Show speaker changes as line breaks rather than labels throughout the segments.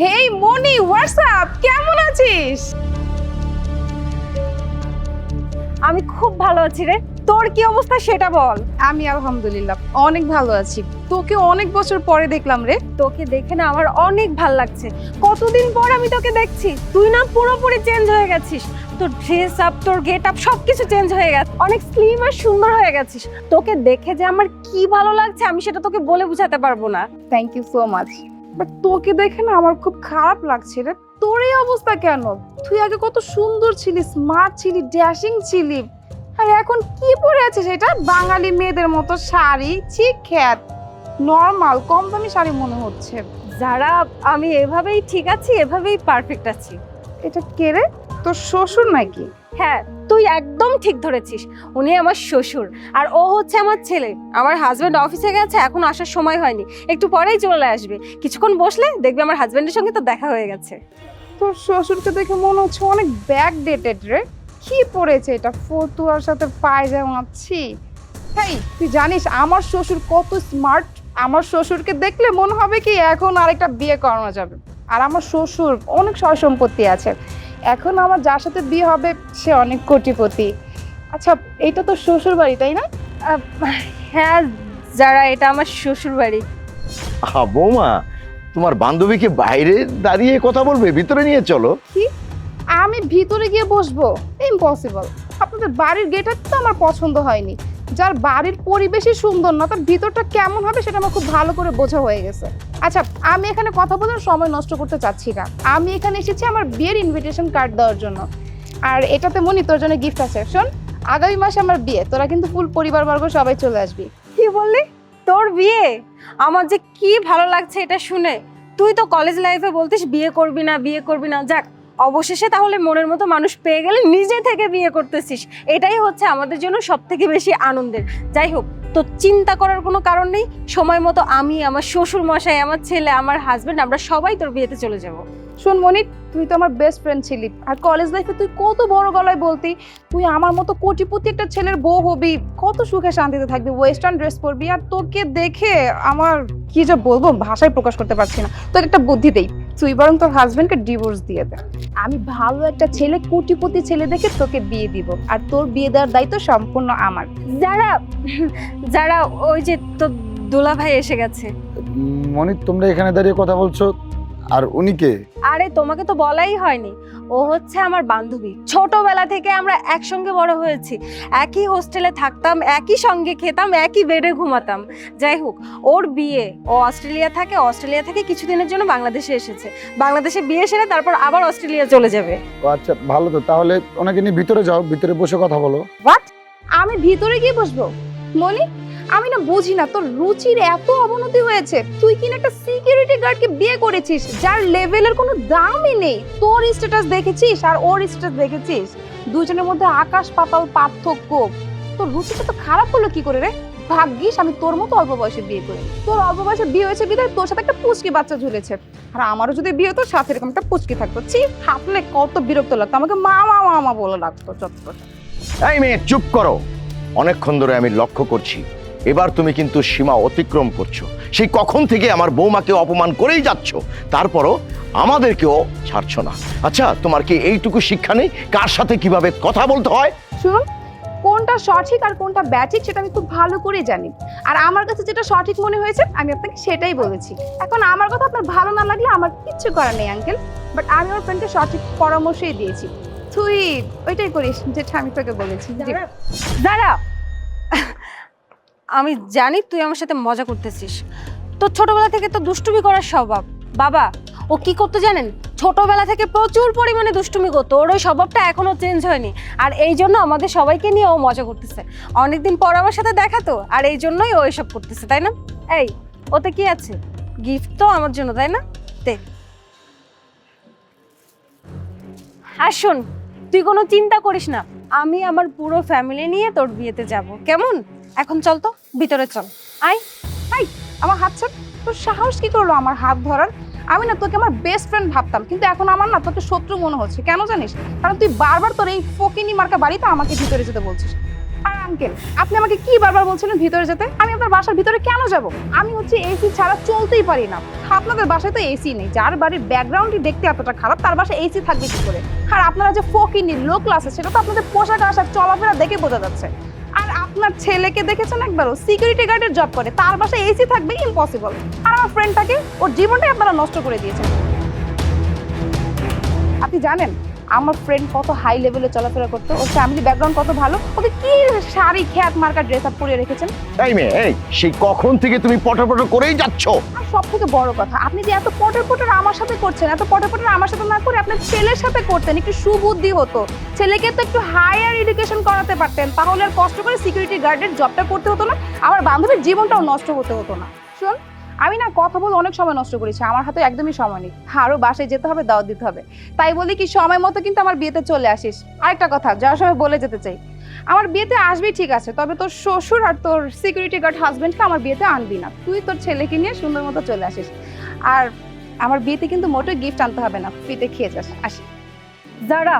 হেই মনি WhatsApp কেমন আছিস?
আমি খুব ভালো আছি রে। তোর কি অবস্থা সেটা বল।
আমি আলহামদুলিল্লাহ অনেক ভালো আছি। তোকে অনেক বছর পরে দেখলাম রে।
তোকে দেখে না আমার অনেক ভালো লাগছে। কতদিন পর আমি তোকে দেখছি? তুই না পুরোপুরি চেঞ্জ হয়ে গেছিস। তোর ড্রেস আপ তোর গেট আপ সবকিছু চেঞ্জ হয়ে গেছে। অনেক স্লিম আর সুন্দর হয়ে গেছিস। তোকে দেখে যে আমার কি ভালো লাগছে আমি সেটা তোকে বলে বোঝাতে পারব না।
Thank you so much but তোকে দেখে না আমার খুব খারাপ লাগছে রে। তোর এই অবস্থা কেন? তুই আগে কত সুন্দর ছিলি স্মার্ট ছিলি ড্যাশিং ছিলি। আর এখন কি পরে আছিস এটা বাঙালি মেয়েদের মতো শাড়ি ঠিক খ্যাত। নর্মাল কম দামি শাড়ি মনে হচ্ছে।
যারা আমি এভাবেই ঠিক আছি এভাবেই পারফেক্ট আছি।
এটা কে রে? তোর শ্বশুর নাকি?
হ্যাঁ তুই একদম ঠিক ধরেছিস। উনি আমার শ্বশুর আর ও হচ্ছে আমার ছেলে। আমার হাজব্যান্ড অফিসে গেছে, এখন আসার সময় হয়নি। একটু পরেই চলে আসবে। কিছুক্ষণ বসলে দেখবি আমার হাজব্যান্ডের সঙ্গে তো দেখা হয়ে গেছে।
তোর শ্বশুরকে দেখে মনে হচ্ছে অনেক ব্যাক ডেটেড রে। কি পড়েছে এটা? ফতুয়ার সাথে পায়জামা, ছি। হেই, তুই জানিস আমার শ্বশুর কত স্মার্ট আমার শ্বশুরকে দেখলে মনে হবে কি এখন আরেকটা বিয়ে করানো যাবে। আর আমার শ্বশুর অনেক সয় সম্পত্তি আছে। এখন আমার যার সাথে বিয়ে হবে সে অনেক কোটিপতি। আচ্ছা এইটা তো শ্বশুর বাড়ি তাই না?
হ্যাঁ যারা এটা আমার শ্বশুর বাড়ি
বৌমা তোমার বান্ধবীকে বাইরে দাঁড়িয়ে কথা বলবে? ভিতরে নিয়ে চলো।
কি? আমি ভিতরে গিয়ে বসবো? ইম্পসিবল আপনাদের বাড়ির গেটার তো আমার পছন্দ হয়নি। যার বাড়ির পরিবেশই সুন্দর না, তার ভিতরটা কেমন হবে সেটা আমার খুব ভালো করে বোঝা হয়ে গেছে। আচ্ছা আমি এখানে কথা বলার সময় নষ্ট করতে চাচ্ছি না। আমি এখানে এসেছি আমার বিয়ের ইনভিটেশন কার্ড দেওয়ার জন্য। আর এটাতে মনি, তোর জন্য গিফট আছে। শোন, আগামী মাসে আমার বিয়ে, তোরা কিন্তু ফুল পরিবারবর্গ সবাই চলে আসবি।
কি বললি? তোর বিয়ে? আমার যে কি ভালো লাগছে এটা শুনে। তুই তো কলেজ লাইফে বলতিস, বিয়ে করবি না, বিয়ে করবি না। যাক অবশেষে তাহলে মনের মতো মানুষ পেয়ে গেলে নিজে থেকে বিয়ে করতেছিস। এটাই হচ্ছে আমাদের জন্য সব থেকে বেশি আনন্দের। যাই হোক, তো চিন্তা করার কোনো কারণ নেই। সময় মতো আমি, আমার শ্বশুর মশাই, আমার ছেলে, আমার হাজবেন্ড আমরা সবাই তোর বিয়েতে চলে যাব।
শোন মনি তুই তো আমার বেস্ট ফ্রেন্ড ছিলি। আর কলেজ লাইফে তুই কত বড় গলায় বলতি, তুই আমার মতো কোটিপতি একটা ছেলের বউ হবি, কত সুখে শান্তিতে থাকবি ওয়েস্টার্ন ড্রেস পরবি, আর তোকে দেখে আমার কি যে বলব, ভাষায় প্রকাশ করতে পারছি না। তোকে একটা বুদ্ধি দেই তুই বরং তোর হাজবেন্ডকে ডিভোর্স দিয়ে দে। আমি ভালো একটা ছেলে কোটিপতি ছেলে দেখে তোকে বিয়ে দিব আর তোর বিয়ে দেওয়ার দায়িত্ব সম্পূর্ণ আমার।
যারা যারা ওই যে তোর দোলা ভাই এসে গেছে।
মনির তোমরা এখানে দাঁড়িয়ে কথা বলছো? আর উনি কে?
আরে তোমাকে তো বলাই হয়নি। ও হচ্ছে আমার বান্ধবী। ছোটবেলা থেকে আমরা একসঙ্গে বড় হয়েছি। একই হোস্টেলে থাকতাম একই সঙ্গে খেতাম একই বেডে ঘুমাতাম। যাই হোক ওর বিয়ে ও অস্ট্রেলিয়া থাকে অস্ট্রেলিয়া থেকে কিছুদিনের জন্য বাংলাদেশে এসেছে। বাংলাদেশে বিয়ে সেরে তারপর আবার অস্ট্রেলিয়া চলে যাবে।
ও আচ্ছা ভালো তো। তাহলে ওনাকে নিয়ে ভিতরে যাও ভিতরে বসে কথা বলো।
হোয়াট আমি ভিতরে গিয়ে বসবো? মনি আমি না বুঝি না, তোর রুচির এত অবনতি হয়েছে। তুই কিনা একটা সিকিউরিটি গার্ডকে বিয়ে করেছিস, যার লেভেলের কোনো দামই নেই। তোর স্ট্যাটাস দেখেছিস আর ওর স্ট্যাটাস দেখেছিস? দুজনের মধ্যে আকাশ পাতাল পার্থক্য। তোর রুচিটা তো খারাপ হলো কি করে রে? ভাগ্যিস আমি তোর মতো অল্প বয়সে বিয়ে করি। তোর অল্প বয়সে বিয়ে হয়েছে বিধায় তোর সাথে একটা পুচকি বাচ্চা ঝুলেছে। আর আমারও যদি বিয়ে হতো, সাথে এরকম একটা পুচকি থাকতো। চি হাঁটলে কত বিরক্ত লাগতো। আমাকে মা মা মা বলে লাগতো, চটপট।
এই মেয়ে, চুপ করো। অনেকক্ষণ ধরে আমি লক্ষ্য করছি। এবার তুমি কিন্তু সীমা অতিক্রম করছ। সেই কখন থেকে আমার বৌমাকে অপমান করেই যাচ্ছ, তারপরও আমাদেরকেও ছাড়ছো না। আচ্ছা তোমার কি এইটুকু শিক্ষা নেই? কার সাথে কীভাবে কথা বলতে হয়?
শুনুন কোনটা সঠিক আর কোনটা ব্যাঠিক সেটা আমি খুব ভালো করে জানি। আর আমার কাছে যেটা সঠিক মনে হয়েছে, আমি আপনাকে সেটাই বলেছি। এখন আমার কথা আপনার ভালো না লাগলে আমার কিচ্ছু করার নেই আঙ্কেল বাট আমি আমার ফ্রেন্ডকে সঠিক পরামর্শই দিয়েছি। তুই ওইটাই করিস যেটা আমি তোকে বলেছি। জি।
দাঁড়া। আমি জানি তুই আমার সাথে মজা করতেছিস। তো ছোটবেলা থেকে তো দুষ্টুমি করার স্বভাব। বাবা ও কি করতে জানেন? ছোটবেলা থেকে প্রচুর পরিমাণে দুষ্টুমি করতো। ওর ওই স্বভাবটা এখনও চেঞ্জ হয়নি। আর এই জন্য আমাদের সবাইকে নিয়ে ও মজা করতেছে। অনেকদিন পর আমার সাথে দেখা তো আর এই জন্যই ও এসব করতেছে তাই না? এই ওতে কি আছে? গিফট তো আমার জন্য তাই না? দে। আর শোন তুই কোনো চিন্তা করিস না। আমি আমার পুরো ফ্যামিলি নিয়ে তোর বিয়েতে যাব। কেমন? এখন চল তো, ভিতরে চল। আই
আই আমার হাত ছাড় তোর সাহস কি করল আমার হাত ধরার? আমি না তোকে আমার বেস্ট ফ্রেন্ড ভাবতাম, কিন্তু এখন আমার না তোকে শত্রু মনে হচ্ছে। কেন জানিস? কারণ তুই বারবার তোর এই ফকিনি মার্কা বাড়িতে আমাকে ভিতরে যেতে বলছিস। আর আঙ্কেল আপনি আমাকে কি বারবার বলছিলেন ভিতরে যেতে? আমি আপনার বাসার ভিতরে কেন যাব? আমি হচ্ছে এসি ছাড়া চলতেই পারি না। আপনাদের বাসায় তো এসি নেই। যার বাড়ির ব্যাকগ্রাউন্ডই দেখতে এতটা খারাপ, তার বাসায় এসি থাকবে কি করে? আর আপনারা যে ফকিনি লো ক্লাসে সেটা তো আপনাদের পোশাক আশাক চলাফেরা দেখে বোঝা যাচ্ছে। আর আপনার ছেলেকে দেখেছেন একবারও? সিকিউরিটি গার্ডের জব করে। তার বাসায় এসি থাকবে ইম্পসিবল আর আমার ফ্রেন্ডটাকে ওর জীবনটাই আপনারা নষ্ট করে দিয়েছেন। আপনি জানেন আমার ফ্রেন্ড কত হাই লেভেলে চলাফেরা করতো ওর ফ্যামিলি ব্যাকগ্রাউন্ড কত ভালো ওকে কি শাড়ি খ্যাত মার্কা ড্রেস আপ পরিয়ে রেখেছেন?
এই মেয়ে এই সেই কখন থেকে তুমি পটর পটর করেই যাচ্ছ?
আর সব থেকে বড় কথা আপনি যে এত পটর পটর আমার সাথে করছেন এত পটর পটর আমার সাথে না করে আপনার ছেলের সাথে করতেন একটু সুবুদ্ধি হতো। ছেলেকে তো একটু হায়ার এডুকেশন করাতে পারতেন তাহলে আর কষ্ট করে সিকিউরিটি গার্ডের জবটা করতে হতো না আমার বান্ধবীর জীবনটাও নষ্ট হতে হতো না। শোন আমি না কথা বলে অনেক সময় নষ্ট করেছি, আমার হাতে একদমই সময় নেই। আরও বাসায় যেতে হবে, দাওয়াত দিতে হবে। তাই বলি কি, সময় মতো কিন্তু আমার বিয়েতে চলে আসিস। আরেকটা কথা, যাওয়ার সময় বলে যেতে চাই। আমার বিয়েতে আসবি ঠিক আছে, তবে তোর শ্বশুর আর তোর সিকিউরিটি গার্ড হাজবেন্ডকে আমার বিয়েতে আনবি না। তুই তোর ছেলেকে নিয়ে সুন্দর মতো চলে আসিস। আর আমার বিয়েতে কিন্তু মোটেও গিফট আনতে হবে না, ফ্রিতে খেয়ে যাস। আসি।
যারা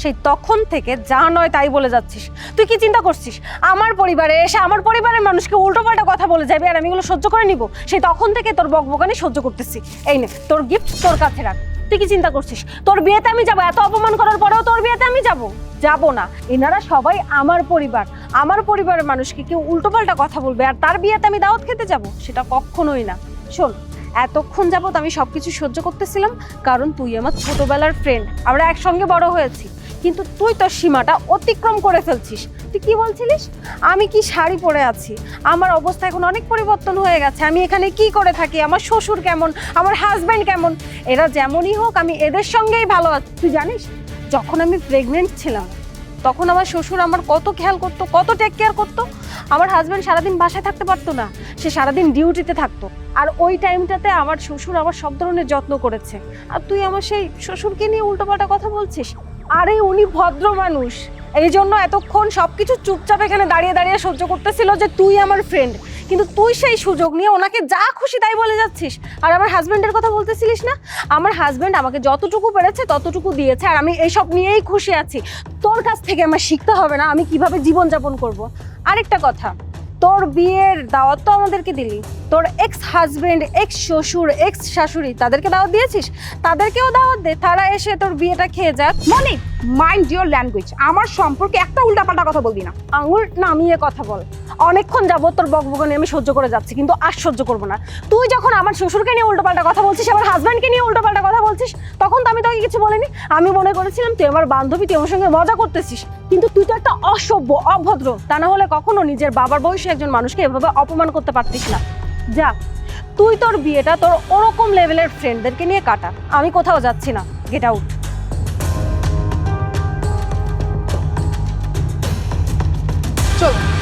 সেই তখন থেকে যা নয় তাই বলে যাচ্ছিস। তুই কি চিন্তা করছিস? আমার পরিবারে এসে আমার পরিবারের মানুষকে উল্টোপাল্টা কথা বলে যাবে আর আমি এগুলো সহ্য করে নিব? সেই তখন থেকে তোর বকবকানি সহ্য করতেছি। এই নে, তোর গিফট তোর কাছে রাখ। তুই কি চিন্তা করছিস? তোর বিয়েতে আমি যাব? এত অপমান করার পরেও তোর বিয়েতে আমি যাব? যাব না। এনারা সবাই আমার পরিবার। আমার পরিবারের মানুষকে কেউ উল্টোপাল্টা কথা বলবে আর তার বিয়েতে আমি দাওয়াত খেতে যাব? সেটা কখনোই না। শোন, এতক্ষণ যাবত আমি সবকিছু সহ্য করতেছিলাম, কারণ তুই আমার ছোটবেলার ফ্রেন্ড আমরা একসঙ্গে বড় হয়েছি। কিন্তু তুই তোর সীমাটা অতিক্রম করে ফেলছিস। তুই কি বলছিলিস? আমি কি শাড়ি পরে আছি? আমার অবস্থা এখন অনেক পরিবর্তন হয়ে গেছে। আমি এখানে কি করে থাকি? আমার শ্বশুর কেমন? আমার হাজব্যান্ড কেমন? এরা যেমনই হোক, আমি এদের সঙ্গেই ভালো আছি। তুই জানিস, যখন আমি প্রেগনেন্ট ছিলাম, তখন আমার শ্বশুর আমার কত খেয়াল করতো, কত টেক কেয়ার করতো। আমার হাজব্যান্ড সারাদিন বাসায় থাকতে পারতো না, সে সারাদিন ডিউটিতে থাকতো। আর ওই টাইমটাতে আমার শ্বশুর আমার সব ধরনের যত্ন করেছে। আর তুই আমার সেই শ্বশুরকে নিয়ে উল্টোপাল্টা কথা বলছিস? আরে উনি ভদ্র মানুষ। এই জন্য এতক্ষণ সবকিছু চুপচাপ এখানে দাঁড়িয়ে দাঁড়িয়ে সহ্য করতেছিল যে তুই আমার ফ্রেন্ড কিন্তু তুই সেই সুযোগ নিয়ে ওনাকে যা খুশি তাই বলে যাচ্ছিস। আর আমার হাজব্যান্ডের কথা বলতেছিলিস না? আমার হাজব্যান্ড আমাকে যতটুকু পেরেছে ততটুকু দিয়েছে আর আমি এইসব নিয়েই খুশি আছি। তোর কাছ থেকে আমার শিখতে হবে না আমি কীভাবে জীবনযাপন করব। আরেকটা কথা তোর বিয়ের দাওয়াত তো আমাদেরকে দিলি। তোর এক্স হাজবেন্ড এক্স শ্বশুর এক্স শাশুড়ি তাদেরকে দাওয়াত দিয়েছিস? তাদেরকেও দাওয়াত দে, তারা এসে তোর বিয়েটা খেয়ে যাক।
মনি মাইন্ড ইওর ল্যাঙ্গুয়েজ আমার সম্পর্কে একটা উল্টাপাল্টা কথা বলবি না।
আঙুল নামিয়ে কথা বল। অনেকক্ষণ যাবত তোর বকবকানি আমি সহ্য করে যাচ্ছি, কিন্তু আর সহ্য করব না। তুই যখন আমার শ্বশুরকে নিয়ে উল্টোপাল্টা কথা বলছিস, আমার হাজব্যান্ডকে নিয়ে উল্টোপাল্টা কথা বলছিস, তখন তো আমি তোকে কিছু বলিনি। আমি মনে করেছিলাম তুই আমার বান্ধবী, তুই আমার সঙ্গে মজা করতেছিস। কিন্তু তুই তো একটা অসভ্য, অভদ্র। তা না হলে কখনো নিজের বাবার বয়সী একজন মানুষকে এভাবে অপমান করতে পারতিস না। যা, তুই তোর বিয়েটা তোর ওরকম লেভেলের ফ্রেন্ডদেরকে নিয়ে কাটা। আমি কোথাও যাচ্ছি না। গেট আউট
চলো।